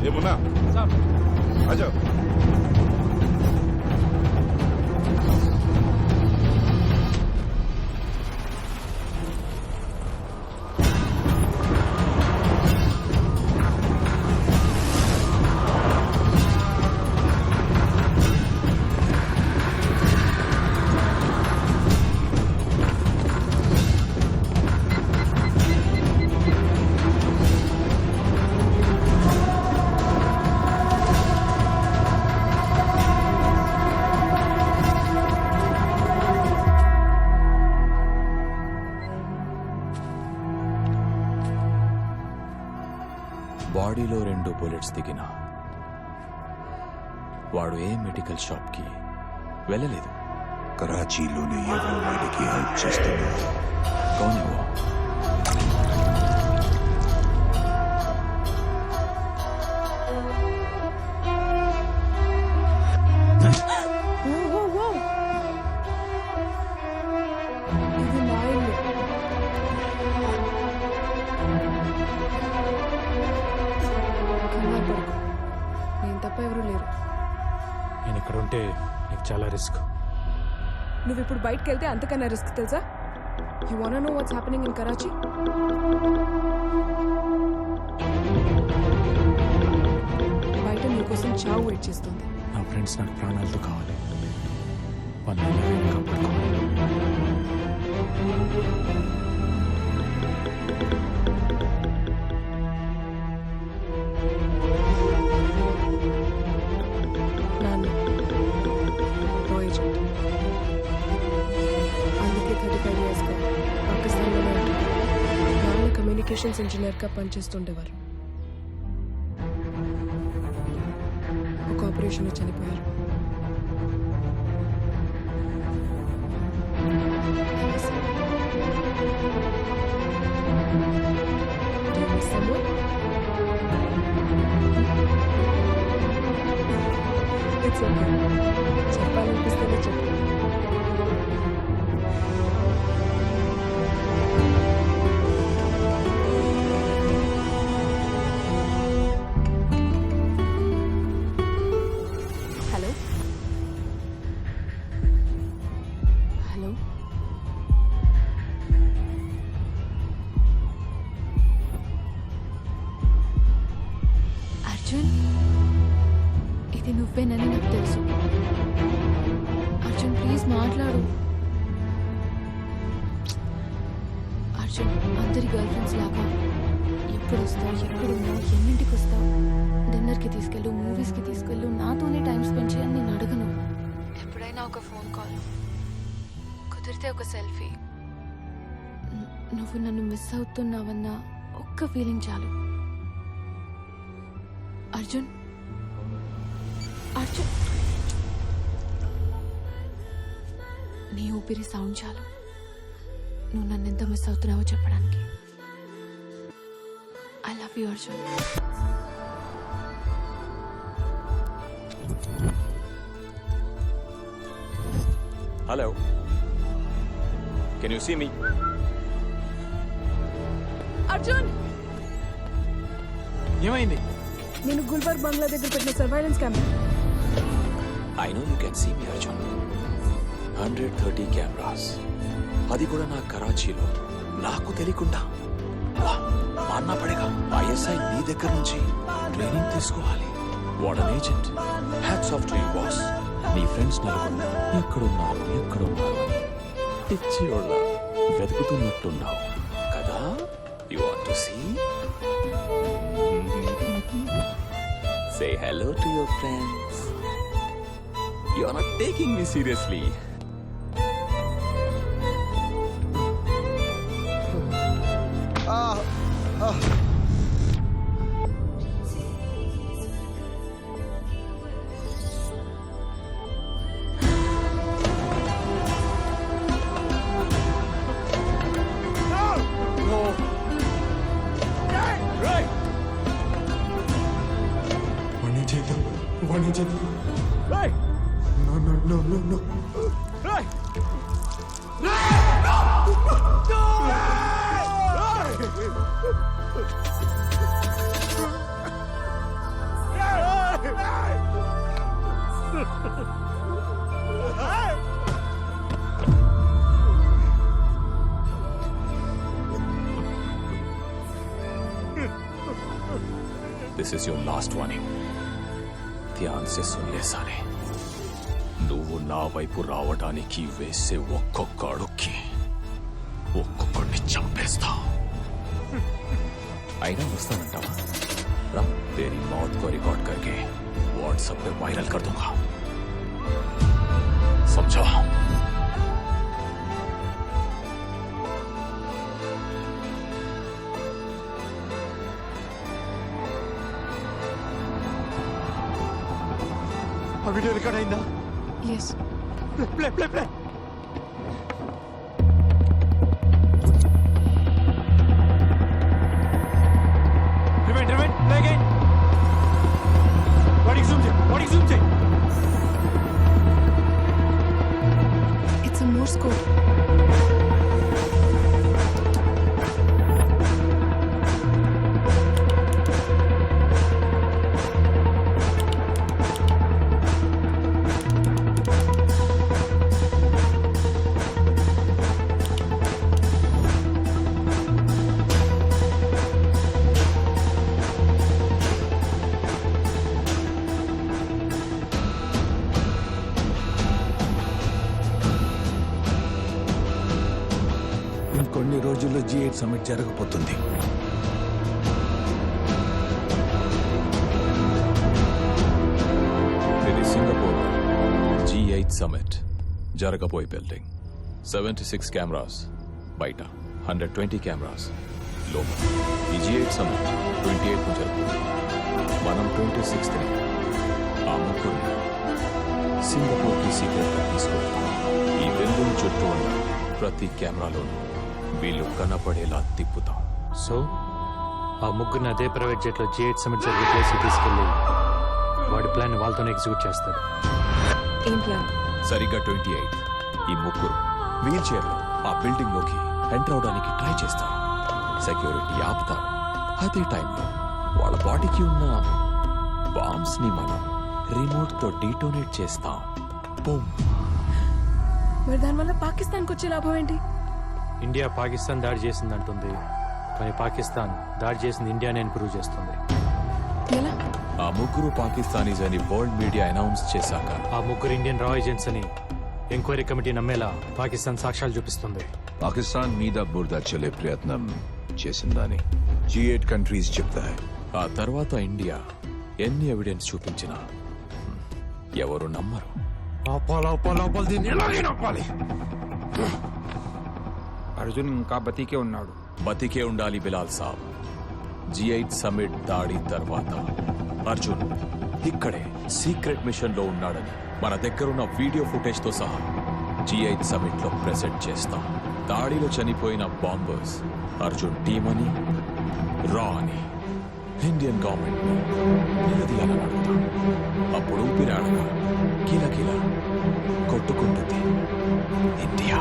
Dia pun nak? Sam. Ajak. బాడీలో రెండు bullets దిగిన వాడు ఏ మెడికల్ షాప్కి వెళ్ళలేదు. కరాచీలోనే ఎవరో వాడికి హెల్ప్ చేస్తున్నారు. కౌనివో నేను ఇక్కడ ఉంటే నీకు చాలా రిస్క్. నువ్వు ఇప్పుడు బయటకు వెళ్తే అంతకన్నా రిస్క్ తెలుసా? You want know what's happening in Karachi బయట నీకోసం చావు వెయిట్ చేస్తుంది. నా ఫ్రెండ్స్ నాకు ప్రాణాలతో కావాలి. వాళ్ళని నేను కాపాడుకోవాలి. కమ్యూనికేషన్స్ ఇంజనీర్గా పనిచేస్తుండేవారు. ఒక ఆపరేషన్లో చనిపోయారు. Do చెప్పాలనిపిస్తేనే చెప్పు. అర్జున్ అందరి గర్ల్ ఫ్రెండ్స్ లాగా. ఎప్పుడు వస్తావు ఎక్కడున్నావు? ఎన్నింటికి వస్తావు డిన్నర్కి తీసుకెళ్ళు మూవీస్కి తీసుకెళ్ళు నాతోనే టైం స్పెండ్ చేయని నేను అడగను. ఎప్పుడైనా ఒక ఫోన్ కాల్. కుదిరితే ఒక సెల్ఫీ. నువ్వు నన్ను మిస్ అవుతున్నావన్న ఒక్క ఫీలింగ్ చాలు. అర్జున్? అర్జున్? నీ ఊపిరి సౌండ్ చాలు. నువ్వు నన్ను ఎంత మిస్ అవుతున్నావో చెప్పడానికి. I love you Arjun hello can you see me Arjun ఏమైంది? నేను గుల్బర్గ్ బంగ్లా దగ్గర పెట్టిన surveillance camera I know you can see me Arjun hundred thirty cameras అది కూడా నా కరాచీలో. నాకు తెలియకుండా. అన్న మాన్నా పడేగా. ఐఎస్ఐ నీ దగ్గర నుంచి ట్రైనింగ్ తీసుకోవాలి. What an agent hats off to you boss నీ ఫ్రెండ్స్ నలుగురు. ఎక్కడున్నారు? ఎక్కడున్నారు? అని పిచ్చియోళ్ళ వెతుకుతున్నట్టున్నావు కదా you want to see say hello to your friends you are not taking me seriously వాడిని చేద్దాం వాడిని చేద్దాం no no no no no this is your last warning Dhyan సే సున్లే సాలే నువ్వు నా వైపు రావడానికి వేసే ఒక్కొక్క అడుక్కి ఒక్కొక్కడిని చంపేస్తా అయినా వస్తానంటావా రా तेरी मौत को रिकॉर्ड करके व्हाट्सएप पे वायरल कर दूंगा समझा ఆ వీడియో రికార్డ్ అయిందా? Yes play play play. Remind remind play again బాడీకి జూమ్ చేయి బాడీకి జూమ్ చేయి. ఇట్స్ మోర్ స్కోర్ రోజుల్లో జీ ఎయిట్ సమిట్ జరగబోతుంది. ఇది సింగపూర్ జీ ఎయిట్ సమిట్ జరగబోయే బిల్డింగ్ సెవెంటీ సిక్స్ కెమెరాస్ బయట హండ్రెడ్ ట్వంటీ కెమెరాస్ లోపల. ఈ G eight summit twenty eight జరుగుతుంది మనం ట్వంటీ సిక్స్ ఆ ముగ్గురిని సింగపూర్కి సీక్రెట్గా తీసుకెళ్తాం ఈ బిల్డింగ్ చుట్టూ ఉన్న ప్రతి కెమెరాలోనూ వీళ్ళు కనపడేలా తిప్పుతాం. సో ఆ ముగ్గురిని అదే ప్రైవేట్ జెట్లో జీ ఎయిట్ సమిట్ జరిగే ప్లేస్కి తీసుకెళ్ళి వాడి ప్లాన్ వాళ్ళతోనే ఎగ్జిక్యూట్ చేస్తాడు ఏం ప్లాన్? సరిగ్గా ట్వంటీ ఎయిట్. ఈ ముగ్గురు వీల్ చైర్లో ఆ బిల్డింగ్లోకి ఎంటర్ అవడానికి ట్రై చేస్తారు. సెక్యూరిటీ ఆపుతారు. అదే టైంలో వాళ్ళ బాడీకి ఉన్న బాంబ్స్ని మనం రిమోట్తో డీటోనేట్ చేస్తాం. బూమ్. మరి దానివల్ల పాకిస్తాన్కి వచ్చే లాభం ఏంటి? ఇండియా పాకిస్తాన్ దాడి చేసింది అంటుంది కానీ పాకిస్తాన్ దాడి చేసింది ఇండియానే అని ప్రూవ్ చేస్తుంది. ఎలా? ఆ ముగ్గురు పాకిస్తానీస్ అని వరల్డ్ మీడియా అనౌన్స్ చేశాక. ఆ ముగ్గురు ఇండియన్ రా ఏజెంట్స్ అని ఎంక్వైరీ కమిటీ నమ్మేలా పాకిస్తాన్ సాక్ష్యాలు చూపిస్తుంది. పాకిస్తాన్ మీద బురద చల్లే ప్రయత్నం చేసిందని జీ ఎయిట్ కంట్రీస్ చెప్తాయి. ఆ తర్వాత ఇండియా ఎన్ని ఎవిడెన్స్ చూపించినా ఎవరు నమ్మరు. ఆపాలి ఆపాలి ఆపాలి దీన్ని ఆపాలి అర్జున్ ఇంకా బతికే ఉన్నాడు. బతికే ఉండాలి Bilal sahab. G eight summit దాడి తర్వాత. అర్జున్ ఇక్కడే సీక్రెట్ మిషన్లో ఉన్నాడని మన దగ్గరున్న వీడియో ఫుటేజ్తో సహా జీ ఎయిట్ సమిట్లో ప్రెసెంట్ చేస్తాం. దాడిలో చనిపోయిన బాంబర్స్ అర్జున్ టీమ్ అని రా అని ఇండియన్ గవర్నమెంట్ నిలదీయాలని అడుగుతాం అప్పుడు ఊపిరాడగా కిలకిల కొట్టుకుంటుంది. ఇండియా